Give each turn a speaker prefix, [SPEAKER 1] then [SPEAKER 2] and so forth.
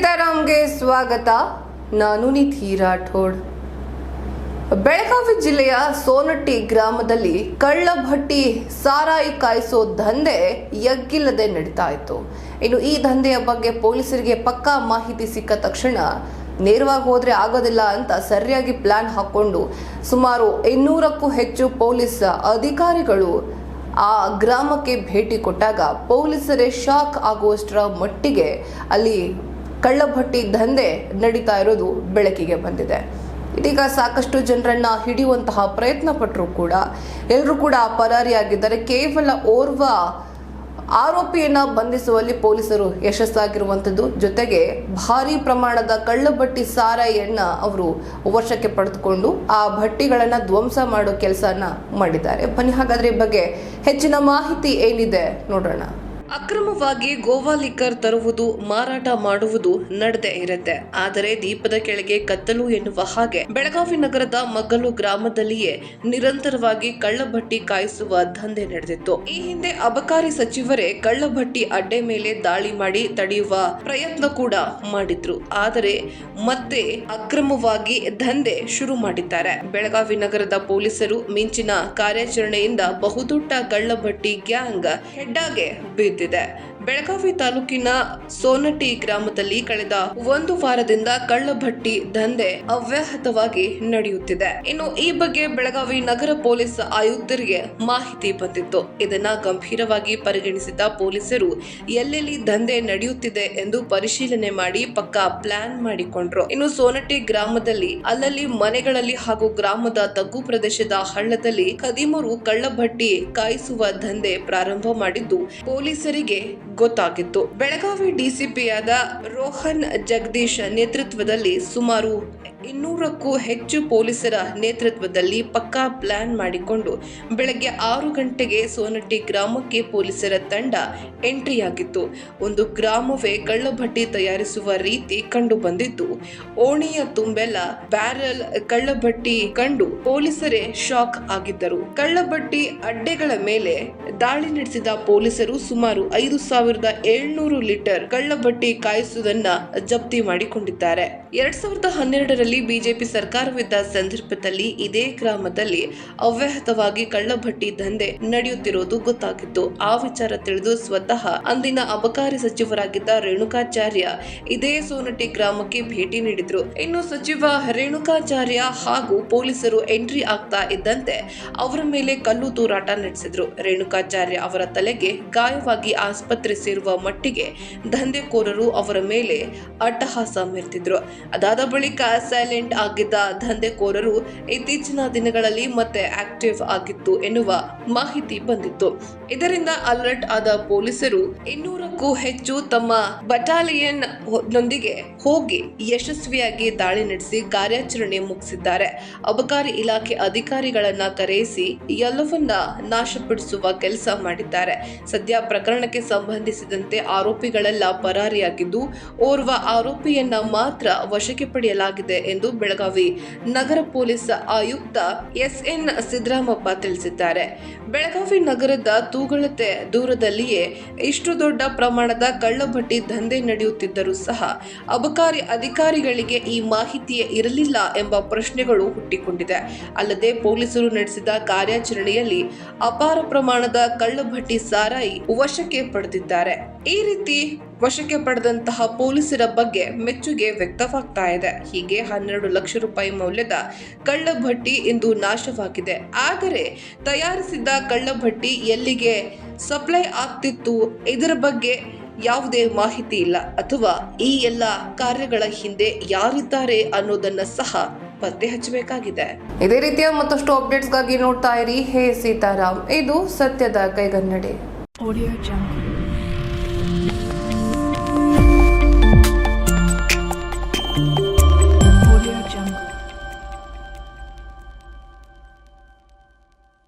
[SPEAKER 1] ಸೀತಾರಾಮ್ಗೆ ಸ್ವಾಗತ. ನಾನು ನಿಧಿ ರಾಠೋಡ್. ಬೆಳಗಾವಿ ಜಿಲ್ಲೆಯ ಸೋನಟ್ಟಿ ಗ್ರಾಮದಲ್ಲಿ ಕಳ್ಳಭಟ್ಟಿ ಸಾರಾಯಿ ಕಾಯಿಸೋ ದಂಧೆ ಎಗ್ಗಿಲ್ಲದೆ ನಡೀತಾ ಇತ್ತು. ಇನ್ನು ಈ ದಂಧೆಯ ಬಗ್ಗೆ ಪೊಲೀಸರಿಗೆ ಪಕ್ಕಾ ಮಾಹಿತಿ ಸಿಕ್ಕ ತಕ್ಷಣ ನೇರವಾಗಿ ಹೋದ್ರೆ ಆಗೋದಿಲ್ಲ ಅಂತ ಸರಿಯಾಗಿ ಪ್ಲಾನ್ ಹಾಕೊಂಡು ಸುಮಾರು ಇನ್ನೂರಕ್ಕೂ ಹೆಚ್ಚು ಪೊಲೀಸ್ ಅಧಿಕಾರಿಗಳು ಆ ಗ್ರಾಮಕ್ಕೆ ಭೇಟಿ ಕೊಟ್ಟಾಗ ಪೊಲೀಸರೇ ಶಾಕ್ ಆಗುವಷ್ಟರ ಮಟ್ಟಿಗೆ ಅಲ್ಲಿ ಕಳ್ಳಭಟ್ಟಿ ದಂಧೆ ನಡೀತಾ ಇರೋದು ಬೆಳಕಿಗೆ ಬಂದಿದೆ. ಇದೀಗ ಸಾಕಷ್ಟು ಜನರನ್ನ ಹಿಡಿಯುವಂತಹ ಪ್ರಯತ್ನ ಪಟ್ಟರು ಕೂಡ ಎಲ್ಲರೂ ಕೂಡ ಪರಾರಿಯಾಗಿದ್ದಾರೆ. ಕೇವಲ ಓರ್ವ ಆರೋಪಿಯನ್ನ ಬಂಧಿಸುವಲ್ಲಿ ಪೊಲೀಸರು ಯಶಸ್ಸಾಗಿರುವಂಥದ್ದು. ಜೊತೆಗೆ ಭಾರಿ ಪ್ರಮಾಣದ ಕಳ್ಳಭಟ್ಟಿ ಸಾರಾಯಿಯನ್ನ ಅವರು ವಶಕ್ಕೆ ಪಡೆದುಕೊಂಡು ಆ ಭಟ್ಟಿಗಳನ್ನ ಧ್ವಂಸ ಮಾಡೋ ಕೆಲಸನ ಮಾಡಿದ್ದಾರೆ. ಬನ್ನಿ, ಹಾಗಾದ್ರೆ ಈ ಬಗ್ಗೆ ಹೆಚ್ಚಿನ ಮಾಹಿತಿ ಏನಿದೆ ನೋಡೋಣ. ಅಕ್ರಮವಾಗಿ ಗೋವಾ ಲಿಕ್ಕರ್ ತರುವುದು, ಮಾರಾಟ ಮಾಡುವುದು ನಡೆದೇ ಇರುತ್ತೆ. ಆದರೆ ದೀಪದ ಕೆಳಗೆ ಕತ್ತಲು ಎನ್ನುವ ಹಾಗೆ ಬೆಳಗಾವಿ ನಗರದ ಮಗ್ಗಲು ಗ್ರಾಮದಲ್ಲಿಯೇ ನಿರಂತರವಾಗಿ ಕಳ್ಳಭಟ್ಟಿ ಕಾಯಿಸುವ ದಂಧೆ ನಡೆದಿತ್ತು. ಈ ಹಿಂದೆ ಅಬಕಾರಿ ಸಚಿವರೇ ಕಳ್ಳಭಟ್ಟಿ ಅಡ್ಡೆ ಮೇಲೆ ದಾಳಿ ಮಾಡಿ ತಡೆಯುವ ಪ್ರಯತ್ನ ಕೂಡ ಮಾಡಿದ್ರು. ಆದರೆ ಮತ್ತೆ ಅಕ್ರಮವಾಗಿ ದಂಧೆ ಶುರು ಮಾಡಿದ್ದಾರೆ. ಬೆಳಗಾವಿ ನಗರದ ಪೊಲೀಸರು ಮಿಂಚಿನ ಕಾರ್ಯಾಚರಣೆಯಿಂದ ಬಹುದೊಡ್ಡ ಕಳ್ಳಭಟ್ಟಿ ಗ್ಯಾಂಗ್ ಹೆಡ್ಡಾಗೆ 对对？ಬೆಳಗಾವಿ ತಾಲೂಕಿನ ಸೋನಟಿ ಗ್ರಾಮದಲ್ಲಿ ಕಳೆದ ಒಂದು ವಾರದಿಂದ ಕಳ್ಳಭಟ್ಟಿ ದಂಧೆ ಅವ್ಯಾಹತವಾಗಿ ನಡೆಯುತ್ತಿದೆ. ಇನ್ನು ಈ ಬಗ್ಗೆ ಬೆಳಗಾವಿ ನಗರ ಪೊಲೀಸ್ ಆಯುಕ್ತರಿಗೆ ಮಾಹಿತಿ ಬಂದಿತ್ತು. ಇದನ್ನ ಗಂಭೀರವಾಗಿ ಪರಿಗಣಿಸಿದ ಪೊಲೀಸರು, ಎಲ್ಲೆಲ್ಲಿ ದಂಧೆ ನಡೆಯುತ್ತಿದೆ ಎಂದು ಪರಿಶೀಲನೆ ಮಾಡಿ ಪಕ್ಕಾ ಪ್ಲಾನ್ ಮಾಡಿಕೊಂಡ್ರು. ಇನ್ನು ಸೋನಟಿ ಗ್ರಾಮದಲ್ಲಿ, ಅಲ್ಲಲ್ಲಿ ಮನೆಗಳಲ್ಲಿ ಹಾಗೂ ಗ್ರಾಮದ ತಗ್ಗು ಪ್ರದೇಶದ ಹಳ್ಳದಲ್ಲಿ ಕದಿಮರು ಕಳ್ಳಭಟ್ಟಿ ಕಾಯಿಸುವ ದಂಧೆ ಪ್ರಾರಂಭ ಮಾಡಿದ್ದು, ಪೊಲೀಸರಿಗೆ ಗೊತ್ತಾಗಿತ್ತು. ಬೆಳಗಾವಿ ಡಿಸಿಪಿಯಾದ ರೋಹನ್ ಜಗದೀಶ್ ನೇತೃತ್ವದಲ್ಲಿ ಸುಮಾರು ಇನ್ನೂರಕ್ಕೂ ಹೆಚ್ಚು ಪೊಲೀಸರ ನೇತೃತ್ವದಲ್ಲಿ ಪಕ್ಕಾ ಪ್ಲಾನ್ ಮಾಡಿಕೊಂಡು ಬೆಳಗ್ಗೆ ಆರು ಗಂಟೆಗೆ ಸೋನಟ್ಟಿ ಗ್ರಾಮಕ್ಕೆ ಪೊಲೀಸರ ತಂಡ ಎಂಟ್ರಿಯಾಗಿತ್ತು. ಒಂದು ಗ್ರಾಮವೇ ಕಳ್ಳಭಟ್ಟಿ ತಯಾರಿಸುವ ರೀತಿ ಕಂಡು ಬಂದಿತ್ತು ಓಣಿಯ ತುಂಬೆಲ್ಲ ಬ್ಯಾರಲ್ ಕಳ್ಳಭಟ್ಟಿ ಕಂಡು ಪೊಲೀಸರೇ ಶಾಕ್ ಆಗಿದ್ದರು. ಕಳ್ಳಭಟ್ಟಿ ಅಡ್ಡೆಗಳ ಮೇಲೆ ದಾಳಿ ನಡೆಸಿದ ಪೊಲೀಸರು ಸುಮಾರು ಐದು ಸಾವಿರದ ಏಳ್ನೂರು ಲೀಟರ್ ಕಳ್ಳಭಟ್ಟಿ ಕಾಯಿಸುವುದನ್ನ ಜಪ್ತಿ ಮಾಡಿಕೊಂಡಿದ್ದಾರೆ. ಎರಡ್ ಸಾವಿರದ ಹನ್ನೆರಡರಲ್ಲಿ ಬಿಜೆಪಿ ಸರ್ಕಾರವಿದ್ದ ಸಂದರ್ಭದಲ್ಲಿ ಇದೇ ಗ್ರಾಮದಲ್ಲಿ ಅವ್ಯಾಹತವಾಗಿ ಕಳ್ಳಭಟ್ಟಿ ದಂಧೆ ನಡೆಯುತ್ತಿರುವುದು ಗೊತ್ತಾಗಿತ್ತು. ಆ ವಿಚಾರ ತಿಳಿದು ಸ್ವತಃ ಅಂದಿನ ಅಬಕಾರಿ ಸಚಿವರಾಗಿದ್ದ ರೇಣುಕಾಚಾರ್ಯ ಇದೇ ಸೋನಟಿ ಗ್ರಾಮಕ್ಕೆ ಭೇಟಿ ನೀಡಿದ್ರು. ಇನ್ನು ಸಚಿವ ರೇಣುಕಾಚಾರ್ಯ ಹಾಗೂ ಪೊಲೀಸರು ಎಂಟ್ರಿ ಆಗ್ತಾ ಇದ್ದಂತೆ ಅವರ ಮೇಲೆ ಕಲ್ಲು ತೂರಾಟ ನಡೆಸಿದ್ರು. ರೇಣುಕಾಚಾರ್ಯ ಅವರ ತಲೆಗೆ ಗಾಯವಾಗಿ ಆಸ್ಪತ್ರೆ ಸೇರುವ ಮಟ್ಟಿಗೆ ದಂಧೆಕೋರರು ಅವರ ಮೇಲೆ ಅಟ್ಟಹಾಸ ಮೆರೆತಿದ್ರು ಅದಾದ ಬಳಿಕ ಸೈಲೆಂಟ್ ಆಗಿದ್ದ ದಂಧೆಕೋರರು ಇತ್ತೀಚಿನ ದಿನಗಳಲ್ಲಿ ಮತ್ತೆ ಆಕ್ಟಿವ್ ಆಗಿತ್ತು ಎನ್ನುವ ಮಾಹಿತಿ ಬಂದಿತ್ತು. ಇದರಿಂದ ಅಲರ್ಟ್ ಆದ ಪೊಲೀಸರು ಇನ್ನೂರಕ್ಕೂ ಹೆಚ್ಚು ತಮ್ಮ ಬಟಾಲಿಯನ್ ನೊಂದಿಗೆ ಹೋಗಿ ಯಶಸ್ವಿಯಾಗಿ ದಾಳಿ ನಡೆಸಿ ಕಾರ್ಯಾಚರಣೆ ಮುಗಿಸಿದ್ದಾರೆ. ಅಬಕಾರಿ ಇಲಾಖೆ ಅಧಿಕಾರಿಗಳನ್ನ ಕರೆಯಿಸಿ ಎಲ್ಲವನ್ನ ನಾಶಪಡಿಸುವ ಕೆಲಸ ಮಾಡಿದ್ದಾರೆ. ಸದ್ಯ ಪ್ರಕರಣಕ್ಕೆ ಸಂಬಂಧಿಸಿದಂತೆ ಆರೋಪಿಗಳೆಲ್ಲ ಪರಾರಿಯಾಗಿದ್ದು, ಓರ್ವ ಆರೋಪಿಯನ್ನ ಮಾತ್ರ ವಶಕ್ಕೆ ಪಡೆಯಲಾಗಿದೆ ಎಂದು ಬೆಳಗಾವಿ ನಗರ ಪೊಲೀಸ್ ಆಯುಕ್ತ ಎಸ್ ಎನ್ ಸಿದ್ದರಾಮಪ್ಪ ತಿಳಿಸಿದ್ದಾರೆ. ಬೆಳಗಾವಿ ನಗರದ ತೂಗಳತೆ ದೂರದಲ್ಲಿಯೇ ಇಷ್ಟು ದೊಡ್ಡ ಪ್ರಮಾಣದ ಕಳ್ಳಭಟ್ಟಿ ದಂಧೆ ನಡೆಯುತ್ತಿದ್ದರೂ ಸಹ ಅಬಕಾರಿ ಅಧಿಕಾರಿಗಳಿಗೆ ಈ ಮಾಹಿತಿಯೇ ಇರಲಿಲ್ಲ ಎಂಬ ಪ್ರಶ್ನೆಗಳು ಹುಟ್ಟಿಕೊಂಡಿದೆ. ಅಲ್ಲದೆ ಪೊಲೀಸರು ನಡೆಸಿದ ಕಾರ್ಯಾಚರಣೆಯಲ್ಲಿ ಅಪಾರ ಪ್ರಮಾಣದ ಕಳ್ಳಭಟ್ಟಿ ಸಾರಾಯಿ ವಶಕ್ಕೆ ಪಡೆದಿದ್ದಾರೆ. ಈ ರೀತಿ ವಶಕ್ಕೆ ಪಡೆದಂತಹ ಪೊಲೀಸರ ಬಗ್ಗೆ ಮೆಚ್ಚುಗೆ ವ್ಯಕ್ತವಾಗ್ತಾ ಇದೆ. ಹೀಗೆ ಹನ್ನೆರಡು ಲಕ್ಷ ರೂಪಾಯಿ ಮೌಲ್ಯದ ಕಳ್ಳಭಟ್ಟಿ ಇಂದು ನಾಶವಾಗಿದೆ. ಆದರೆ ತಯಾರಿಸಿದ್ದ ಕಳ್ಳಭಟ್ಟಿ ಎಲ್ಲಿಗೆ ಸಪ್ಲೈ ಆಗ್ತಿತ್ತು ಇದರ ಬಗ್ಗೆ ಯಾವುದೇ ಮಾಹಿತಿ ಇಲ್ಲ. ಅಥವಾ ಈ ಎಲ್ಲ ಕಾರ್ಯಗಳ ಹಿಂದೆ ಯಾರಿದ್ದಾರೆ ಅನ್ನೋದನ್ನ ಸಹ ಪತ್ತೆ ಹಚ್ಚಬೇಕಾಗಿದೆ. ಇದೇ ರೀತಿಯ ಮತ್ತಷ್ಟು ಅಪ್ಡೇಟ್ಸ್ಗಾಗಿ ನೋಡ್ತಾ ಇರಿ. ಹೇ ಸೀತಾರಾಮ್ ಇದು ಸತ್ಯದ ಕೈಗನ್ನಡಿ.